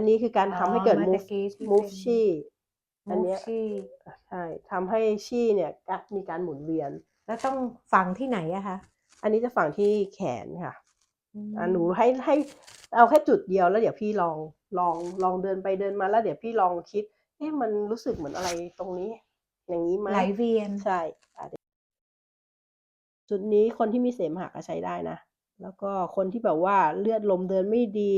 อันนี้คือการทำให้เกิดอ๋อเมื่อ move ตะกี้ที่ move เป็นชี่อันเนี้ยมูฟชี่ใช่ทำให้ชี่เนี่ยกะมีการหมุนเวียน แล้วต้องฝังที่ไหนอะคะ อันนี้จะฝังที่แขนค่ะอืมอะหนูให้ให้เอาแค่จุดเดียวแล้วเดี๋ยวพี่ลองลองลองเดินไปเดินมาแล้วเดี๋ยวพี่ลองคิดเอ๊ะมันรู้สึกเหมือนอะไรตรงนี้ อย่างนี้ไหมไหลเวียนใช่อะเดี๋ยวจุดนี้คนที่มีเสมหะก็ใช้ได้นะ แล้วก็คนที่แบบว่าเลือดลมเดินไม่ดี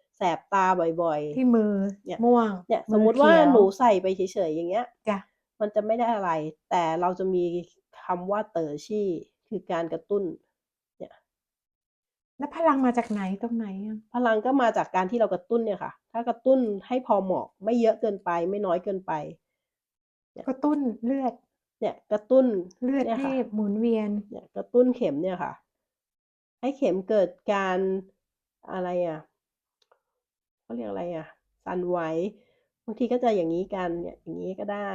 แสแสบตาบ่อยที่มือเนี่ย ม่วงๆเนี่ยสอมมุติว่าเขียหนูใส่ไปเฉยๆอย่างเงี้ยจ้ะมันจะไม่ได้อะไร แต่เราจะมีคำว่าเต๋อชี่คือการกระตุ้น เนี่ย แล้วพลังมาจากไหนตรงไหนอะพลังก็มาจากการที่เรากระตุ้นเนี่ยค่ะ ถ้ากระตุ้นให้พอเหมาะ ไม่เยอะเกินไป ไม่น้อยเกินไปกระตุ้นเลือด เนี่ย กระตุ้นเลือดเนี่ยให้ค่ะหมุนเวียน เนี่ย กระตุ้นเข็มเนี่ยค่ะ ให้เข็มเกิดการอะไรอะ เขาเรียกอะไรอะสั่นไหวบางทีก็จะอย่างนี้กันเนี่ยอย่างนี้ก็ได้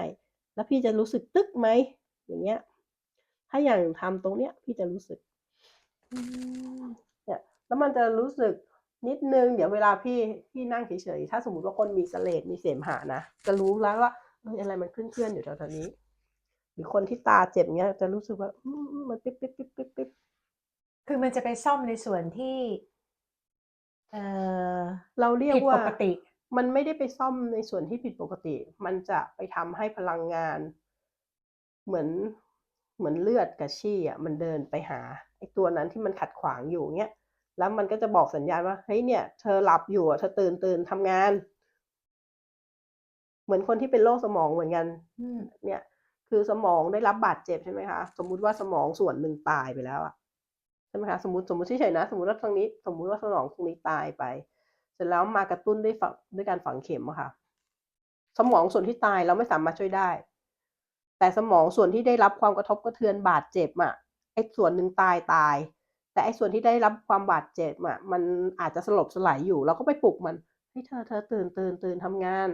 แล้วพี่จะรู้สึกตึกไหมอย่างเงี้ย ถ้าอย่างทำตรงเนี้ยพี่จะรู้สึกเนี่ยแล้วมันจะรู้สึกนิดนึง เดี๋ยวเวลาพี่พี่นั่งเฉยๆถ้าสมมติว่าคนมีเสลดมีเสมหะนะจะรู้แล้วว่าเอออะไรมันเคลื่อนๆอยู่แถวๆนี้ หรือคนที่ตาเจ็บเงี้ยจะรู้สึกว่าอืมมันปิ๊บปิ๊บปิ๊บปิ๊บปิ๊บคือมันจะไปซ่อมในส่วนที่ เอ่อเราเรียกผิดว่าปกติ มันไม่ได้ไปซ่อมในส่วนที่ผิดปกติ มันจะไปทำให้พลังงาน เหมือนเหมือนเลือดกับชี่อะมันเดินไปหาไอ้ตัวนั้นที่มันขัดขวางอยู่เงี้ยแล้วมันก็จะบอกสัญญาณว่าเฮ้ยเนี่ย เธอหลับอยู่อะเธอตื่นตื่นทำงาน เหมือนคนที่เป็นโรคสมองเหมือนกัน อืม เนี่ย คือสมองได้รับบาดเจ็บใช่ไหมคะ สมมุติว่าสมองส่วนหนึ่งตายไปแล้วอะใช่ไหมคะสมมติสมมติเฉยๆนะ สมมติว่าตรงนี้สมมุติว่าสมองตรงนี้ตายไป เสร็จแล้วมากระตุ้นด้วยฝังด้วยการฝังเข็มอะค่ะ สมองส่วนที่ตายเราไม่สามารถช่วยได้ แต่สมองส่วนที่ได้รับความกระทบกระเทือนบาดเจ็บอะไอ้ส่วนหนึ่งตายตาย แต่ไอ้ส่วนที่ได้รับความบาดเจ็บอะมันอาจจะสลบสลายอยู่ เราก็ไปปลุกมันให้เธอเธอตื่นตื่นตื่นทำงาน